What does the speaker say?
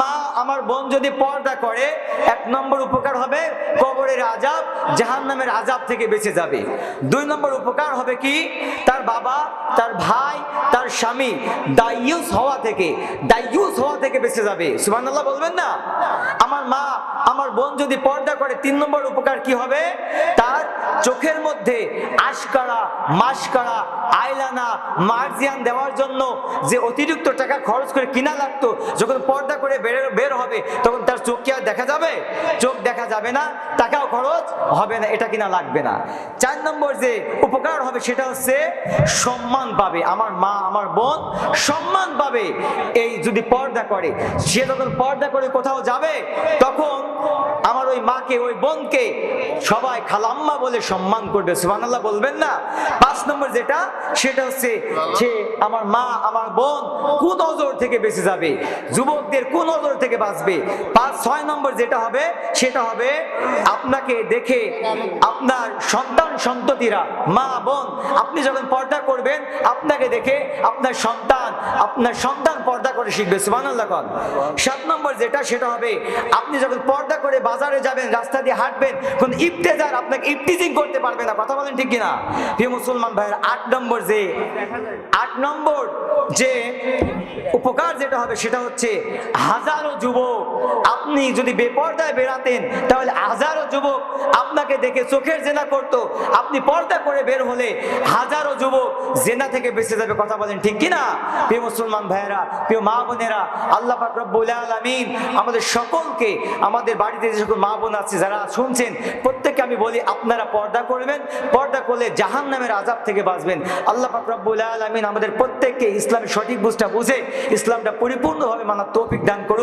মা আমার বোন যদি পর্দা করে, এক নম্বর উপকার হবে কবরের আজাব জাহান্নামের আজাব থেকে বেঁচে যাবে। দুই নম্বর উপকার হবে কি? তার বাবা, তার ভাই, তার স্বামী দাইয়ুস হওয়া থেকে দাইয়ুস হওয়া থেকে বেঁচে যাবে। সুবহানাল্লাহ বলবেন না? আমার মা, আমার বোন যদি পর্দা করে, তিন নম্বর উপকার কি হবে? তার চোখের মধ্যে আশকারা মাসকারা আইলানা, মার্জিয়ান দেওয়ার জন্য যে অতিরিক্ত টাকা খরচ করে কিনা লাগতো, যখন পর্দা করে বের বের হবে তখন তার চোখ কি আর দেখা যাবে? চোখ দেখা যাবে না টাকাও খরচ হবে না, এটা কিনা লাগবে না। চার নম্বর যে উপকার হবে সেটা হচ্ছে সম্মান পাবে। আমার মা, আমার বোন সম্মান পাবে। এই যদি পর্দা করে, সে যখন পর্দা করে কোথাও যাবে, তখন আমার ওই মাকে, ওই বোনকে সবাই খালাম্মা বলে সম্মান করবে। সুবহানাল্লাহ বলবেন না? পাঁচ নম্বর যেটা, সেটা হচ্ছে যে আমার মা, আমার বোন কোন নজর থেকে বেঁচে যাবে? যুবকদের কোন নজর থেকে বাঁচবে? পাঁচ, ছয় নম্বর যেটা হবে, সেটা হবে আপনাকে দেখে আপনার সন্তান সন্ততিরা, মা, বোন, আপনি যখন পর্দা করবেন, আপনাকে দেখে আপনার সন্তান আপনার সন্তান পর্দা করে শিখবে, সুবহানাল্লাহ কন। সাত নম্বর যেটা, সেটা হবে আপনি যখন পর্দা করে বাজারে যাবেন, রাস্তা দিয়ে হাঁটবেন কোন ইফতেজার আপনাকে ইফতিজিং করতে পারবে না, কথা বলেন ঠিক কিনা? প্রিয় মুসলমান ভাইয়ের, আট নম্বর যে, আট নম্বর যে উপকার যেটা হবে, সেটা হচ্ছে হাজারো যুবক আপনি যদি বেপর্দায় বেরাতেন তাহলে হাজারো যুবক আপনাকে দেখে চোখের জেনা করতো। আপনি পর্দা করে বের হলে হাজারো যুবক জেনা থেকে বেঁচে যাবে কথা বলেন ঠিক কিনা? প্রিয় মুসলমান ভাইয়েরা, প্রিয় মা বোনেরা, আল্লাহ রব্বুল আলামিন আমাদের সকলকে, আমাদের বাড়িতে যে সকল মা বোন আছে যারা শুনছেন, প্রত্যেককে আমি বলি, আপনারা পর্দা করবেন, পর্দা করলে জাহান নামের আজাব থেকে বাঁচবেন। আল্লাহ রব্বুল আলামিন আমাদের প্রত্যেককে ইসলামের সঠিক বুঝটা বুঝে, ইসলামটা পরিপূর্ণভাবে মানার তৌফিক দান করুন